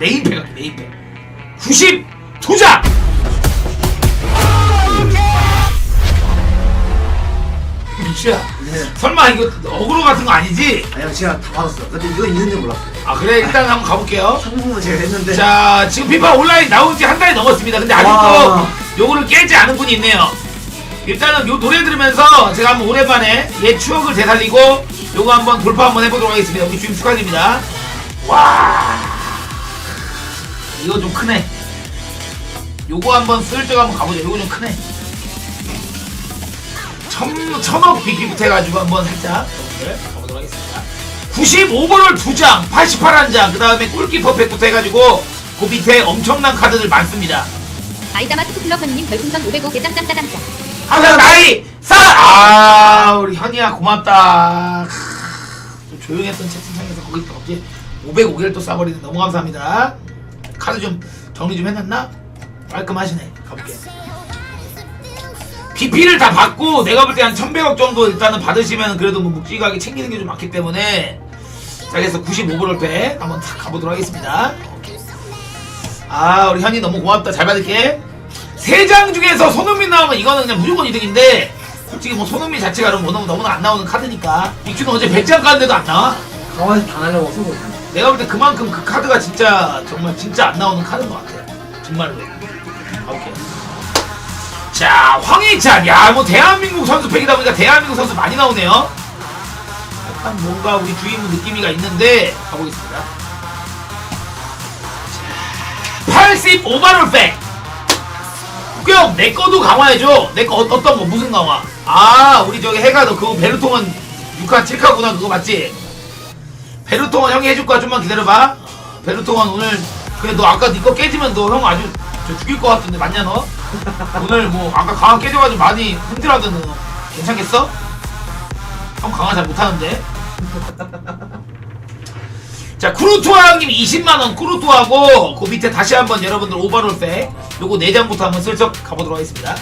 네임팩 할게 네임팩 92장 미치야 네. 설마 이거 어그로 같은 거 아니지? 아니요 제가 다 받았어요. 근데 이거 있는지 몰랐어요. 아 그래 일단 한번 가볼게요 상품은 제가 했는데. 자 지금 피파 온라인 나온 지 한 달이 넘었습니다 근데 아직도 와. 요거를 깨지 않은 분이 있네요 일단은 요 노래 들으면서 제가 한번 오랜만에 옛 추억을 되살리고 요거 한번 돌파 한번 해보도록 하겠습니다 우리 주임 축하드립니다 와 이거 좀 크네. 요거 한번 슬쩍 한번 가보자. 요거 좀 크네. 천, 천억 비기부터 해가지고 한번 살짝. 여러분들 가보도록 하겠습니다. 95번을 2장 88 한 장그 다음에 골키퍼 팩부터 해가지고 그 밑에 엄청난 카드들 많습니다. 아이다마 투플러퍼님 별풍선 505 개 짱 짱짜장짜 항상 나이 싸! 아 우리 현이야 고맙다. 크, 좀 조용했던 채팅창에서 거기 또 갑자기 505개를 또 싸버리는 너무 감사합니다 카드 좀 정리 좀 해놨나? 깔끔하시네 가볼게 BP를 다 받고 내가 볼 때 한 1100억 정도 일단은 받으시면 그래도 뭐 묵직하게 챙기는 게 좀 많기 때문에. 자 그래서 95불을 때 한번 탁 가보도록 하겠습니다. 아 우리 현이 너무 고맙다. 잘 받을게. 세 장 중에서 손흥민 나오면 이거는 그냥 무조건 이득인데 솔직히 뭐 손흥민 자체가 그럼 너무 너무나 안 나오는 카드니까. 빅큐는 어제 100장 까는데도 안 나와? 강화에서 다 날려고 쓰고 있어요. 내가 볼 때 그만큼 그 카드가 진짜 정말 진짜 안 나오는 카드인 것 같아 정말로. 가볼게요 자 황희찬. 야뭐 대한민국 선수 팩이다 보니까 대한민국 선수 많이 나오네요. 약간 뭔가 우리 주인분 느낌이가 있는데 가보겠습니다. 85만원 백 국경 내 거도 강화해줘. 내 거 어 떤 거? 무슨 강화? 아 우리 저기 해가 너 그거 베르통은 6카 7카구나. 그거 맞지 베르통은 형이 해줄 거야. 좀만 기다려봐. 어, 베르통은 오늘 그래 너 아까 네거 깨지면 너 형 아주 저 죽일 것 같은데 맞냐 너? 오늘 뭐 아까 강화 깨져가지고 많이 힘들어하던데 너. 괜찮겠어? 형 강화 잘 못하는데? 자 쿠루투아 형님 20만원 쿠루투하고 그 밑에 다시 한번 여러분들 오버롤백 요거 4장부터 한번 슬쩍 가보도록 하겠습니다.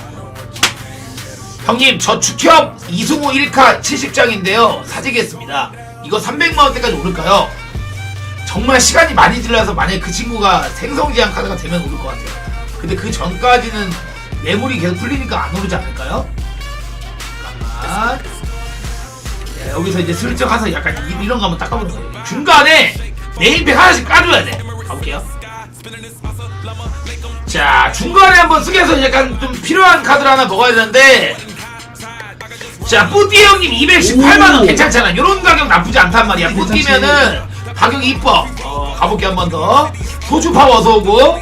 형님 저 축협 이승우 1카 70장인데요. 사재겠습니다 이거 300만원 대까지 오를까요? 정말 시간이 많이 질러서 만약에 그 친구가 생성지향 카드가 되면 오를 것 같아요. 근데 그 전까지는 매물이 계속 풀리니까 안 오르지 않을까요? 잠깐만. 네, 여기서 이제 슬쩍 가서 약간 이- 이런 거 한번 닦아보는 거예요 중간에 네임팩 하나씩 까줘야 돼. 가볼게요. 자 중간에 한번 쓰게 해서 약간 좀 필요한 카드를 하나 먹어야 되는데 자 뿌띠 형님 218만원 오. 괜찮잖아. 요런 가격 나쁘지 않단 말이야. 뿌띠면은 가격이 이뻐. 어, 가볼게 한 번 더. 소주파 어서오고.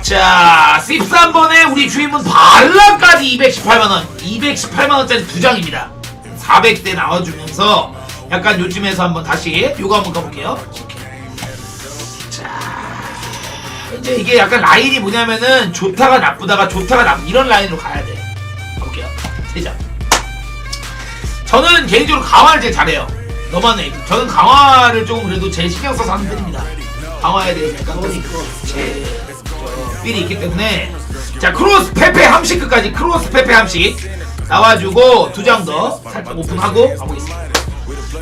자 13번에 우리 주인분 발라까지 218만원. 218만원짜리 두 장입니다. 400대 나와주면서 약간 요즘에서 한번 다시 요거 한번 가볼게요. 자 이제 이게 약간 라인이 뭐냐면은 좋다가 나쁘다가 좋다가 나 이런 라인으로 가야 돼. 가볼게요. 세장 저는 개인적으로 강화를 제일 잘해요. 너만해 저는 강화를 조금 그래도 제일 신경 써서 하는 편입니다. 강화에 대해서 약간 제 저, 필이 있기 때문에. 자 크로스 페페 함시크까지. 크로스 페페 함식. 나와주고 두 장 더 살짝 오픈하고 가보겠습니다.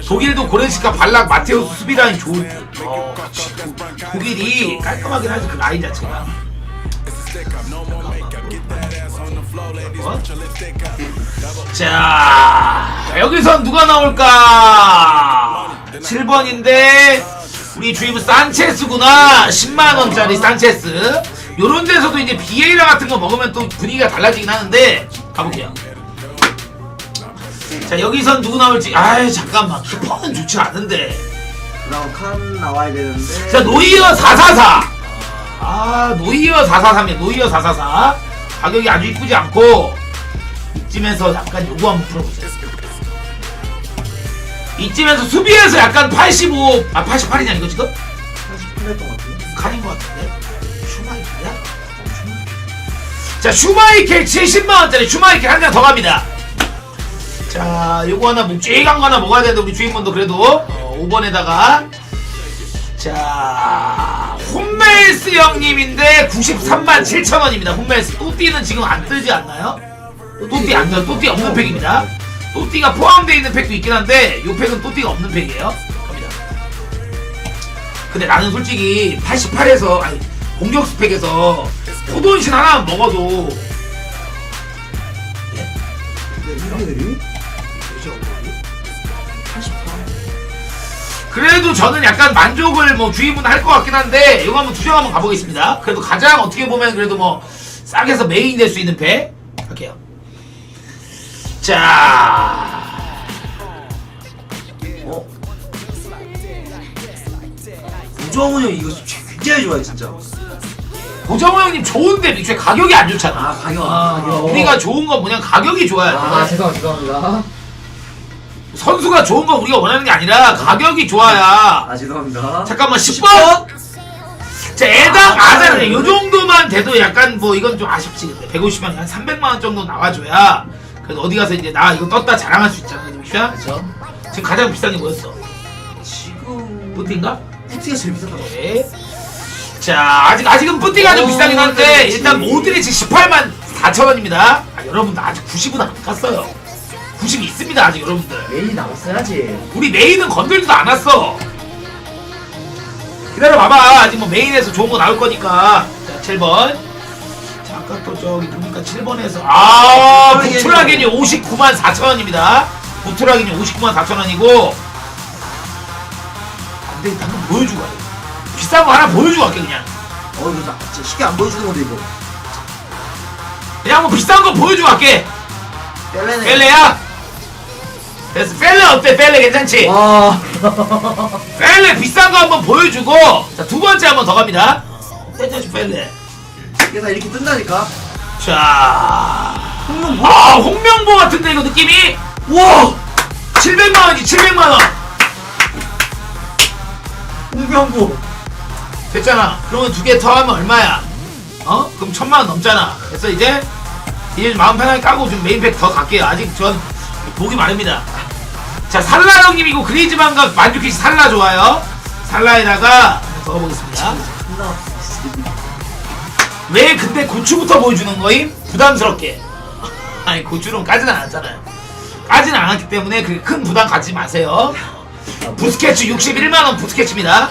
독일도 고렌시카 발락 마테우스 수비 라인 듯. 어, 독일이 깔끔하긴 하지 그 라인 자체가. 어? 자 여기선 누가 나올까? 7번인데 우리 주임은 산체스구나. 10만원짜리 산체스. 요런 데서도 이제 비에이라 같은 거 먹으면 또 분위기가 달라지긴 하는데 가볼게요. 자 여기선 누구 나올지. 아이 잠깐만. 키퍼는 좋지 않은데. 그다음 칸 나와야 되는데. 자 노이어 444. 아 노이어 443이야 노이어 444. 가격이 아주 이쁘지 않고 이쯤에서 약간 요거 한번 풀어보세요. 이쯤에서 수비에서 약간 85, 아 88이냐 이거 지금? 88했던 것 같은데. 칸인 것 같은데? 슈마이켈. 자 슈마이켈 70만원짜리 슈마이켈 한장 더 갑니다. 자 요거 하나 묵직한 거 하나 먹어야 되는데 우리 주인분도 그래도 어, 5번에다가 자 홈멜스 형님인데 93만 7천 원입니다. 홈멜스 또띠는 지금 안 뜨지 않나요? 또띠 안 떠요 또띠 없는 팩입니다. 또띠가 포함되어 있는 팩도 있긴 한데 요 팩은 또띠가 없는 팩이에요. 갑니다. 근데 나는 솔직히 88에서 아니 공격 스펙에서 포돈신 하나 먹어도 이들이 그래도 저는 약간 만족을 뭐 주인분 할 것 같긴 한데 이거 한번 투정 한번 가보겠습니다. 그래도 가장 어떻게 보면 그래도 뭐 싸게서 메인 될 수 있는 배 할게요. 자, 어? 우정우 형 이거 굉장히 좋아해 진짜. 고정호 형님 좋은데 애초에 가격이 안 좋잖아. 아, 가격, 아, 가격. 우리가 좋은 건 뭐냐 가격이 좋아야 돼. 아 죄송합니다 죄송합니다. 선수가 좋은 건 우리가 원하는 게 아니라 가격이 좋아야. 아 죄송합니다. 잠깐만 10번. 자, 애당 아, 아자는 요 그래. 정도만 돼도 약간 뭐 이건 좀 아쉽지. 근데 150만 한 300만 원 정도 나와줘야 그래도 어디 가서 이제 나 이거 떴다 자랑할 수 있잖아. 미슈야? 그렇죠. 지금 가장 비싼 게 뭐였어? 지금 뿌띠인가? 뿌티가 제일 비쌌던 것 같아. 네. 자, 아직 아직은 뿌띠가 좀 오, 비싸긴 한데 그렇지. 일단 모드리 지금 18만 4천 원입니다. 아, 여러분들 아직 90은 안 갔어요. 90이 있습니다 아직 여러분들. 메인이 나왔어야지. 우리 메인은 건들지도 않았어. 기다려 봐봐. 아직 뭐 메인에서 좋은 거 나올 거니까. 자, 7번. 자, 아까 또 저기 보니까 7번에서 아, 부트라겐이 59만 4천 원입니다. 부트라겐이 59만 4천 원이고. 안 돼, 방금 보여주고 가야 돼. 비싼 거 하나 보여주고 갈게 그냥. 어 이거 나 진짜 쉽게 안 보여주는 건데 이거. 그냥 뭐 비싼 거 보여주고 갈게. 펠레야. 됐어. 펠레 어때? 펠레 괜찮지? 와. 펠레 비싼 거 한번 보여주고 자 두 번째 한번 더 갑니다 괜찮지 펠레 이게 다 이렇게 뜬다니까. 자 홍명 뭐? 아, 홍명보 같은데 이거 느낌이 와. 700만 원이지 700만 원 홍명보. 됐잖아 그러면 두 개 더 하면 얼마야 어? 그럼 천만 원 넘잖아 그래서 이제 이제 좀 마음 편하게 까고 좀 메인팩 더 갈게요 아직 전 목이 마릅니다 자 살라 형님이고 그리즈만과 만주키 씨 살라 좋아요 살라에다가 더 가보겠습니다 왜 근데 고추부터 보여주는 거임? 부담스럽게. 아니 고추는 까지는 않았잖아요. 까지는 않았기 때문에 그 큰 부담 갖지 마세요. 부스케츠 61만 원 부스케츠입니다.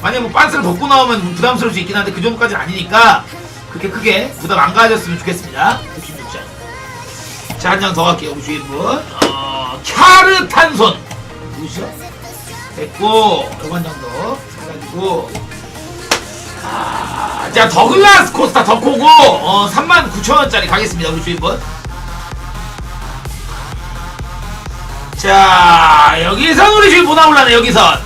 만약에 뭐 빤스를 벗고 나오면 부담스러울 수 있긴 한데 그 정도까지는 아니니까 그렇게 크게 부담 안 가졌으면 좋겠습니다. 66장. 자, 한 장 더 갈게요, 주인분. 어, 캬르탄손. 누구시죠? 됐고, 장 더. 해가지고. 아, 자, 더글라스 코스타 덕코고, 어, 39,000원짜리 가겠습니다, 우리 주인분. 자, 여기선 우리 주인 뭐 나올라네, 여기선.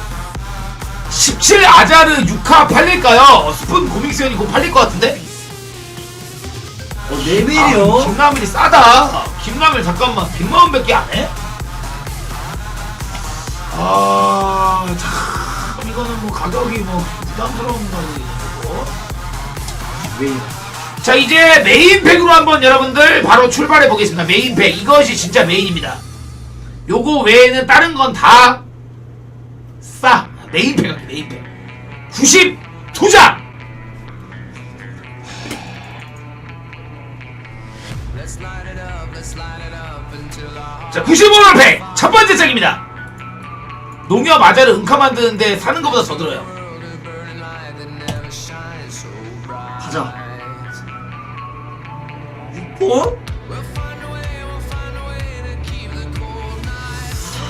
17 아자르 6화 팔릴까요? 스푼 고믹스연이 곧 팔릴 것 같은데? 어 레벨이요. 아, 김라면이 싸다. 김라면 잠깐만, 100만 원 밖에 안 해? 아, 참, 이거는 뭐 가격이 뭐 부담스러운 거고. 메인. 자 이제 메인팩으로 한번 여러분들 바로 출발해 보겠습니다. 메인팩. 이것이 진짜 메인입니다. 요거 외에는 다른 건 다 싸. 메인팩 할게 메인팩. 92장! 자 95만 팩! 첫 번째 장입니다 농협 아자를 응카 만드는데 사는 것보다 더 들어요 가자. 6번?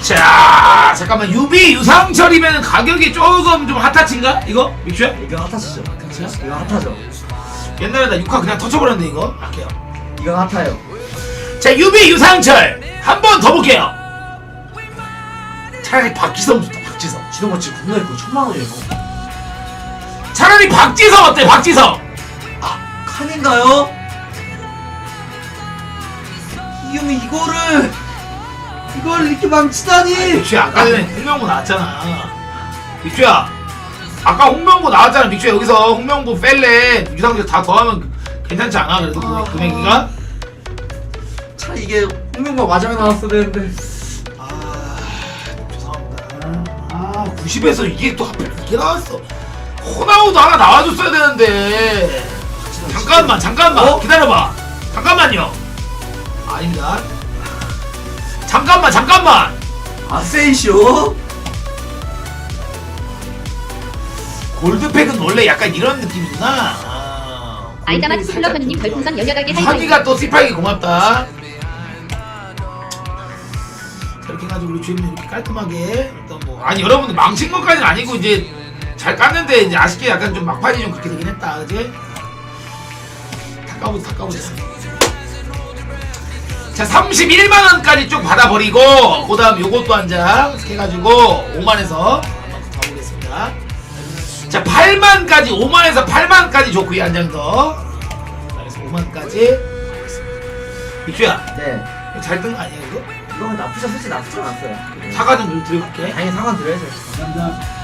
자 잠깐만 유비 유상철이면 가격이 조금 좀 핫하친가 이거 믹슈야? 이거 핫하시죠? 이거 핫하죠? 옛날에 나 6화 그냥 터쳐버렸는데 이거 할게요 이거 핫해요. 자 유비 유상철 한 번 더 볼게요 차라리 박지성 좋다 박지성 지동아 지금 겁나 있고 천만 원이에요. 차라리 박지성 어때 박지성 아 칸인가요? 이 형이 이거를 이걸 이렇게 망치다니. 믹슈야 아까 전에 홍명보 나왔잖아 믹슈야 아까 홍명보 나왔잖아 믹슈야 여기서 홍명보 펠레 유상철 다 더하면 괜찮지 않아 그래도 그 금액이가 차 이게 홍명보 마지막에 나왔어야 되는데. 90에서 이게 또 하필 이게 나왔어. 호나우도 하나 나와줬어야 되는데. 잠깐만 잠깐만. 어? 기다려봐. 잠깐만요. 아닙니다. 잠깐만 잠깐만. 아세이쇼? 골드팩은 원래 약간 이런 느낌이구나. 아, 아이다마 골드팩이 투플러버님 살짝 별풍선 좀 18개 하이파이브 선이가 또 스파이기 고맙다. 이렇게 해가지고 우리 주인님 이렇게 깔끔하게 어떤 뭐 아니 여러분들 망친 것까지는 아니고 이제 잘 깠는데 이제 아쉽게 약간 좀 막판이 좀 그렇게 되긴 했다, 그지? 다 까보자, 다 까보자. 자, 31만 원까지 쭉 받아버리고 그 다음 요것도 한 장 해가지고 5만에서 한번 가보겠습니다. 자, 8만까지 5만에서 8만까지 좋고요 한 장 더. 그래서 5만까지. 익주야, 네. 잘 뜬 거 아니야 이거? 이거 나쁘지 솔직히 나쁘지 않았어요. 사과 좀 들어갈게. 당연히 상관 드려야죠. 감사합니다.